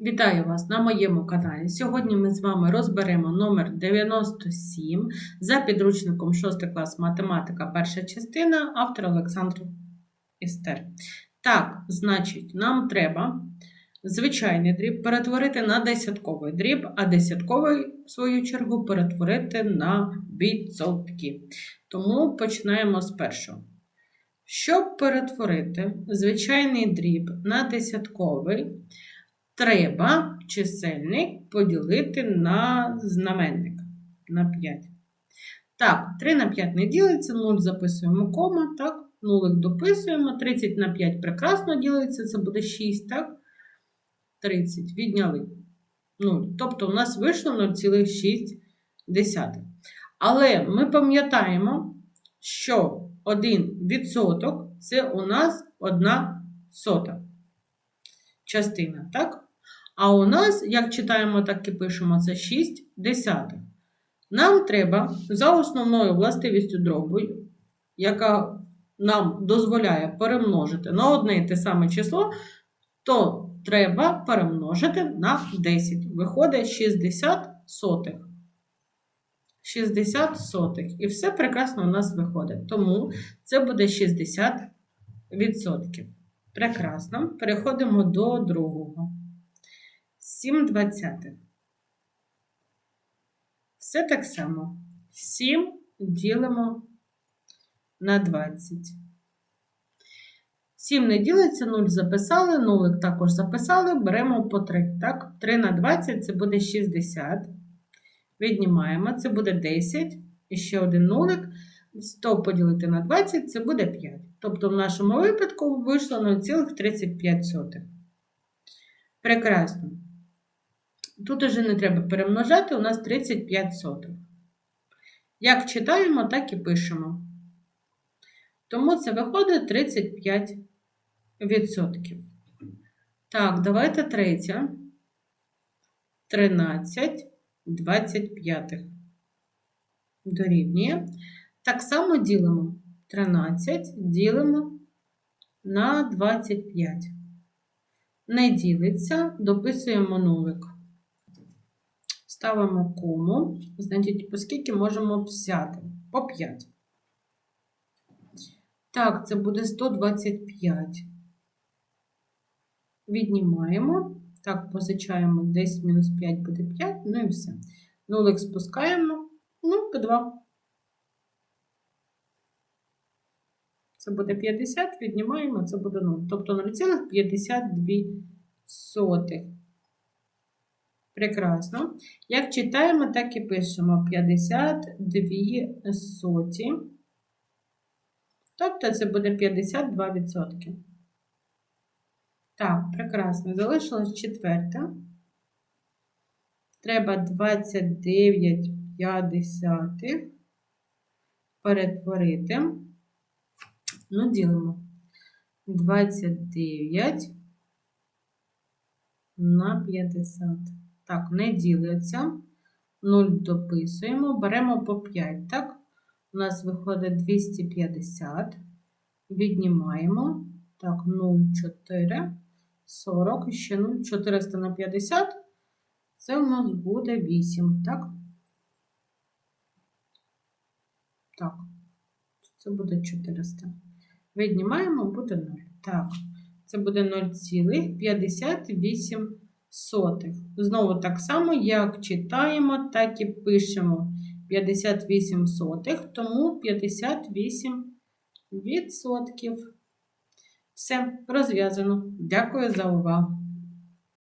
Вітаю вас на моєму каналі. Сьогодні ми з вами розберемо номер 97 за підручником 6 клас математика, перша частина, автор Олександр Істер. Так, значить, нам треба звичайний дріб перетворити на десятковий дріб, а десятковий, в свою чергу, перетворити на відсотки. Тому починаємо з першого. Щоб перетворити звичайний дріб на десятковий, треба чисельник поділити на знаменник на 5. Так, 3 на 5 не ділиться, 0 записуємо кома, так, нулик дописуємо, 30 на 5 прекрасно ділиться, це буде 6, так? 30 відняли 0. Тобто у нас вийшло 0,6. Але ми пам'ятаємо, що 1 відсоток це у нас 1 сота частина, так? А у нас, як читаємо, так і пишемо, це 6 десятих. Нам треба за основною властивістю дробу, яка нам дозволяє перемножити на одне і те саме число, то треба перемножити на 10. Виходить 60 сотих. 60 сотих. І все прекрасно у нас виходить. Тому це буде 60 відсотків. Прекрасно. Переходимо до другого. 7 двадцятих. Все так само. 7 ділимо на 20. 7 не ділиться, 0 записали, нулик також записали, беремо по 3. Так? 3 на 20 це буде 60. Віднімаємо, це буде 10. І ще один нулик. 100 поділити на 20 це буде 5. Тобто в нашому випадку вийшло 0,35. Прекрасно. Тут уже не треба перемножати, у нас 35 сотих. Як читаємо, так і пишемо. Тому це виходить 35 відсотків. Так, давайте третє. 13 25 дорівнює. Так само ділимо 13, ділимо на 25. Не ділиться, дописуємо нулик. Ставимо кому, значить, оскільки можемо взяти по 5. Так, це буде 125. Віднімаємо. Так, позичаємо 10 мінус 5 буде 5, ну і все. Нулик спускаємо, ну, по 2. Це буде 50, віднімаємо, це буде 0. Тобто 0,52. Прекрасно. Як читаємо, так і пишемо 52 соті. Тобто це буде 52%. Так, прекрасно. Залишилось четверте. Треба 29 п'ятдесятих перетворити. Ну, ділимо 29 на 50. Так, не ділиться. 0 дописуємо, беремо по 5, так? У нас виходить 250. Віднімаємо. Так, 0,4, 40, ще 0, 400 на 50. Це у нас буде 8, так? Так, це буде 400. Віднімаємо, буде 0. Так, це буде 0,58. Знову так само, як читаємо, так і пишемо 58 сотих, тому 58 відсотків. Все, розв'язано. Дякую за увагу.